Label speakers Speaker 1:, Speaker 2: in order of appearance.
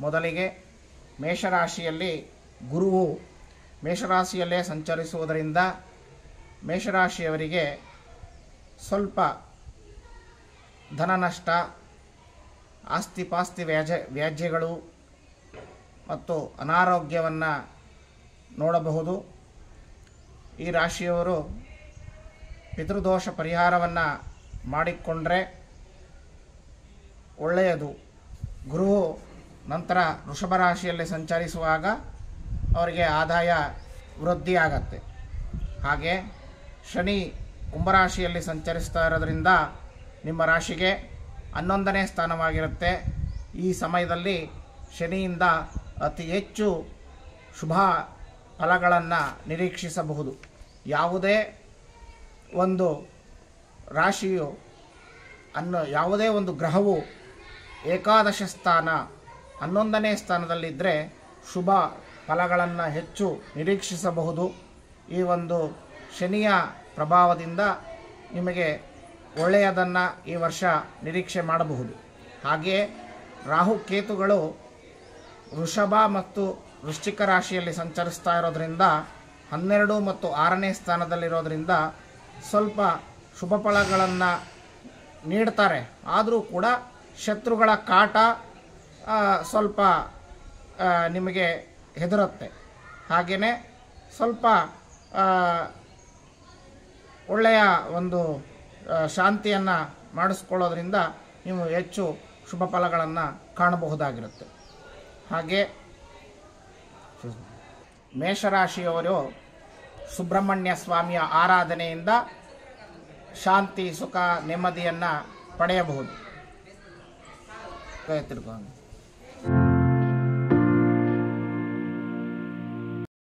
Speaker 1: ಮೊದಲಿಗೆ ಮೇಷರಾಶಿಯಲ್ಲಿ ಗುರುವು ಮೇಷರಾಶಿಯಲ್ಲೇ ಸಂಚರಿಸುವುದರಿಂದ ಮೇಷರಾಶಿಯವರಿಗೆ ಸ್ವಲ್ಪ ಧನ ನಷ್ಟ ಆಸ್ತಿ ಪಾಸ್ತಿ ವ್ಯಾಜ್ಯ ವ್ಯಾಜ್ಯಗಳು ಮತ್ತು ಅನಾರೋಗ್ಯವನ್ನು ನೋಡಬಹುದು. ಈ ರಾಶಿಯವರು ಪಿತೃದೋಷ ಪರಿಹಾರವನ್ನು ಮಾಡಿಕೊಂಡ್ರೆ ಒಳ್ಳೆಯದು. ಗುರು ನಂತರ ವೃಷಭ ರಾಶಿಯಲ್ಲಿ ಸಂಚರಿಸುವಾಗ ಅವರಿಗೆ ಆದಾಯ ವೃದ್ಧಿಯಾಗತ್ತೆ ಹಾಗೆ ಶನಿ ಕುಂಭರಾಶಿಯಲ್ಲಿ ಸಂಚರಿಸ್ತಾ ಇರೋದ್ರಿಂದ ನಿಮ್ಮ ರಾಶಿಗೆ ಹನ್ನೊಂದನೇ ಸ್ಥಾನವಾಗಿರುತ್ತೆ. ಈ ಸಮಯದಲ್ಲಿ ಶನಿಯಿಂದ ಅತಿ ಹೆಚ್ಚು ಶುಭ ಫಲಗಳನ್ನು ನಿರೀಕ್ಷಿಸಬಹುದು. ಯಾವುದೇ ಒಂದು ರಾಶಿಯು ಅನ್ನೋ ಯಾವುದೇ ಒಂದು ಗ್ರಹವು ಏಕಾದಶ ಸ್ಥಾನ ಹನ್ನೊಂದನೇ ಸ್ಥಾನದಲ್ಲಿದ್ದರೆ ಶುಭ ಫಲಗಳನ್ನು ಹೆಚ್ಚು ನಿರೀಕ್ಷಿಸಬಹುದು. ಈ ಒಂದು ಶನಿಯ ಪ್ರಭಾವದಿಂದ ನಿಮಗೆ ಒಳ್ಳೆಯದನ್ನು ಈ ವರ್ಷ ನಿರೀಕ್ಷೆ ಮಾಡಬಹುದು. ಹಾಗೆಯೇ ರಾಹುಕೇತುಗಳು ವೃಷಭ ಮತ್ತು ವೃಶ್ಚಿಕ ರಾಶಿಯಲ್ಲಿ ಸಂಚರಿಸ್ತಾ ಇರೋದರಿಂದ ಹನ್ನೆರಡು ಮತ್ತು ಆರನೇ ಸ್ಥಾನದಲ್ಲಿರೋದರಿಂದ ಸ್ವಲ್ಪ ಶುಭ ಫಲಗಳನ್ನು ನೀಡ್ತಾರೆ. ಆದರೂ ಕೂಡ ಶತ್ರುಗಳ ಕಾಟ ಸ್ವಲ್ಪ ನಿಮಗೆ ಹೆದರುತ್ತೆ. ಹಾಗೆಯೇ ಸ್ವಲ್ಪ ಒಳ್ಳೆಯ ಒಂದು ಶಾಂತಿಯನ್ನು ಮಾಡಿಸ್ಕೊಳ್ಳೋದ್ರಿಂದ ನೀವು ಹೆಚ್ಚು ಶುಭ ಫಲಗಳನ್ನು ಕಾಣಬಹುದಾಗಿರುತ್ತೆ. ಹಾಗೆ ಮೇಷರಾಶಿಯವರು ಸುಬ್ರಹ್ಮಣ್ಯ ಸ್ವಾಮಿಯ ಆರಾಧನೆಯಿಂದ ಶಾಂತಿ, ಸುಖ, ನೆಮ್ಮದಿಯನ್ನು ಪಡೆಯಬಹುದು.